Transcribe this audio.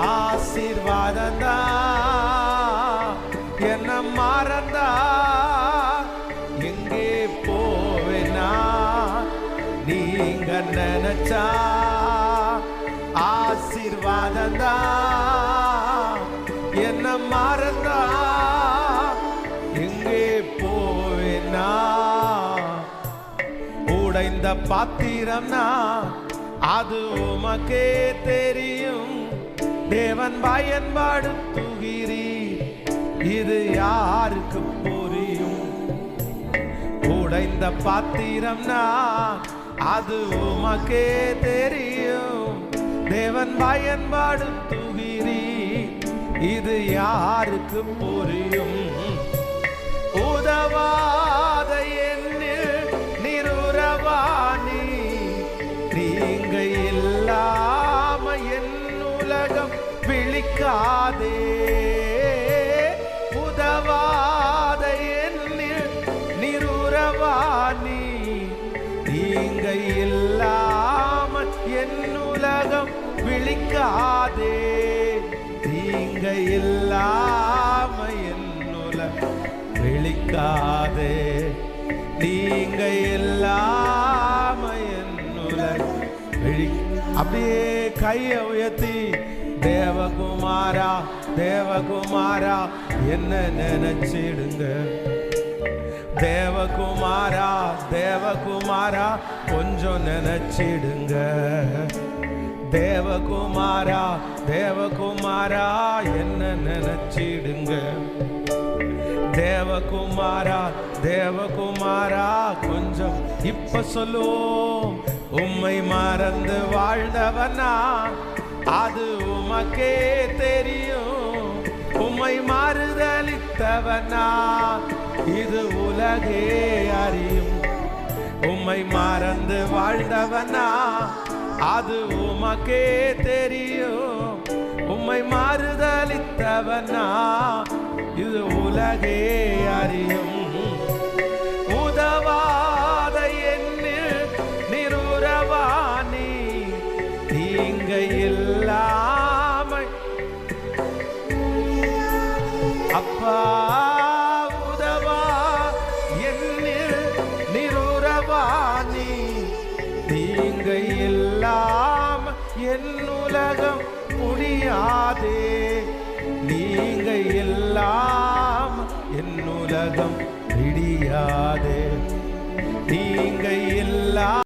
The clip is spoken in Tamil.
ஆசீர்வாதந்தா என்ன மறந்தா எங்கே போவேனா? நீங்க நினைச்சா ஆசீர்வாதந்தா என்ன மறந்தா எங்கே போவேனா? உடைந்த பாத்திரம்னா அது உமக்கே தெரியும். தேவன் பயன்பாடும் பயன்பாடுத்துகிறீ இது யாருக்கு புரியும்? உடைந்த பாத்திரம்னா அது உமக்கே தெரியும். தேவன் பயன்பாடும் பயன்பாடுத்துகிறீ இது யாருக்கு புரியும்? உதவாத என்னில் நிருரவாணி. நீங்க இல்லை சிரிக்காதே உதவாத என்னில் நிருரவாணி. தீங்கை இல்லாம என் உலகம் விழிக்காதே. தீங்கை இல்லாம என் உலகம் விழிக்காதே. நீங்க இல்லாம என் உலகம் விழி அப்படியே கையை உயர்த்தி தேவகுமாரா தேவகுமாரா என்ன நினைச்சிடுங்க? தேவகுமாரா தேவகுமாரா கொஞ்சம் நினைச்சிடுங்க. தேவகுமாரா தேவகுமாரா என்ன நினைச்சிடுங்க? தேவகுமாரா தேவகுமாரா கொஞ்சம் இப்ப சொல்லுவோம். உம்மை மறந்து வாழ்ந்தவனா அது உமக்கே தெரியும். உம்மை மாறுதலித்தவனா? இது உலகே அறியும். உம்மை மறந்து வாழ்ந்தவனா? அது உமக்கே தெரியும். உம்மை மாறுதலித்தவனா? இது உலகே அறியும். உதவாத என்னில் நிருரவாணி நீங்க அப்பா உதவா என்னில் நிருரவாணி நீங்க எல்லாம் என் உலகம் முடியாதே நீங்க எல்லாம் என் உலகம் விடியாதே. நீங்க எல்லாம்